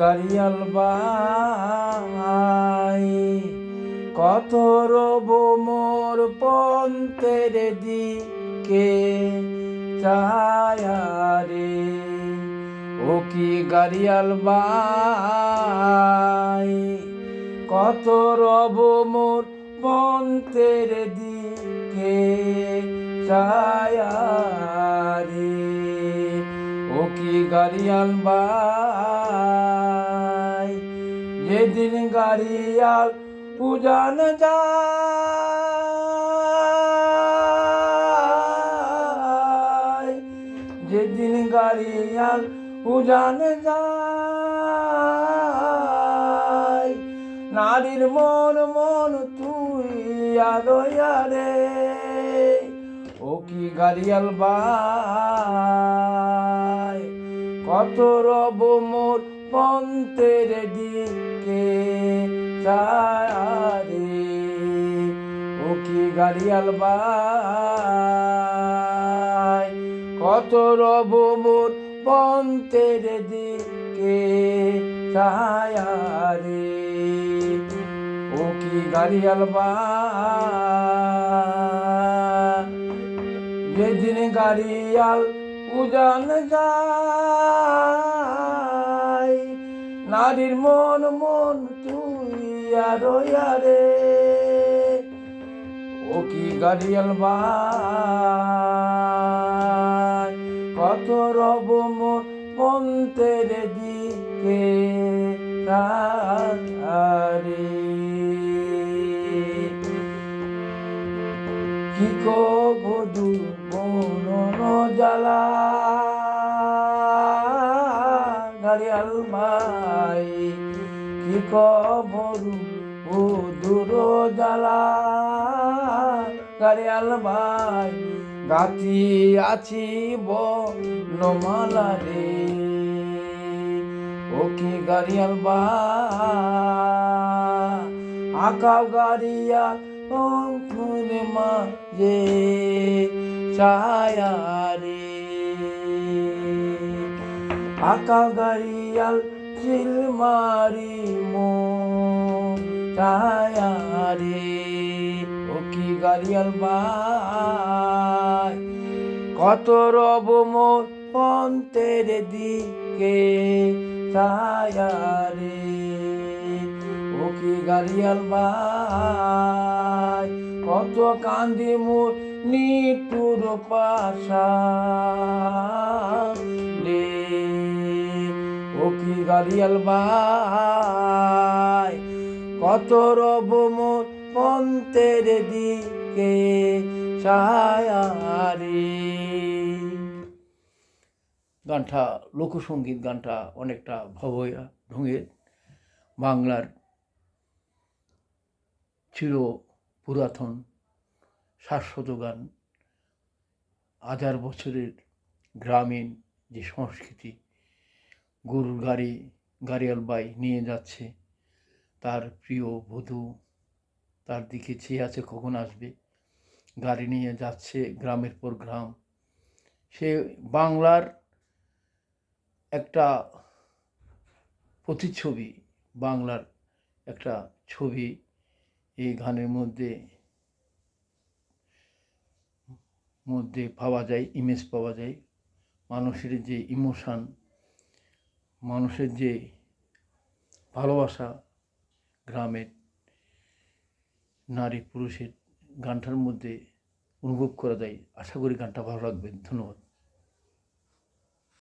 গাড়িয়াল by কত রব মোর পন্তের দিকে চায়ারে। ও কি গাড়িয়াল বাই কত রব মোর পন্তের দিকে চায়ারে। ও কি গাড়িয়াল বাই যেদিন গাড়িয়াল উজান যায়। যেদিন গাড়িয়াল উজান যায়। নারীর মন মন তুই আরও। রে ও কি গাড়িয়াল বাই কত রব মোর পন্তের দিকে চারে ও কি গাড়িয়াল বাই কত রব মোর পন্তের দিকে চায়ারে ও কি গাড়িয়াল বাই যেদিন গাড়িয়াল উজান যায়। নারীর মন মন তুই আরও ও কি গাড়িয়াল বাই কত রব মোর পন্তের দিকে রে কি কো বধু মনন জ্বালা। গাড়িয়াল মাই কি কবরু বধুর জ্বালা। গাড়িয়াল মাই গাতি আছি বনমালা রে ও কি গাড়িয়াল বা আকাও গাড়িয়া ও মনে মাঝে ছায়া রে আকা গাড়িয়াল চিল মারি মো ছায়া রে। ও কি গাড়িয়াল বাই কত রব মোর পন্তের দিকে ছায়া রে। ও কি গাড়িয়াল ভাই, কত কান্দি মোর নিটুর পাশা গাড়িয়াল ভাই, কত রব মোর পন্তের দিকে ছায়ারি গানটা লোকসঙ্গীত গানটা অনেকটা ভবয়া ঢঙের বাংলার চির পুরাতন শাশ্বত গান। হাজার বছরের গ্রামীণ যে সংস্কৃতি গরুর গাড়ি, গাড়িয়াল বাই নিয়ে যাচ্ছে। তার প্রিয় বধূ তার দিকে চেয়ে আছে, কখন আসবে? গাড়ি নিয়ে যাচ্ছে গ্রামের পর গ্রাম। সে বাংলার একটা প্রতিচ্ছবি, বাংলার একটা ছবি এই গানের মধ্যে মধ্যে পাওয়া যায় ইমেজ পাওয়া যায়। মানুষের যে ইমোশান মানুষের যে ভালোবাসা গ্রামের নারী পুরুষের গানটার মধ্যে অনুভব করা যায়। আশা করি গানটা ভালো লাগবে। ধন্যবাদ।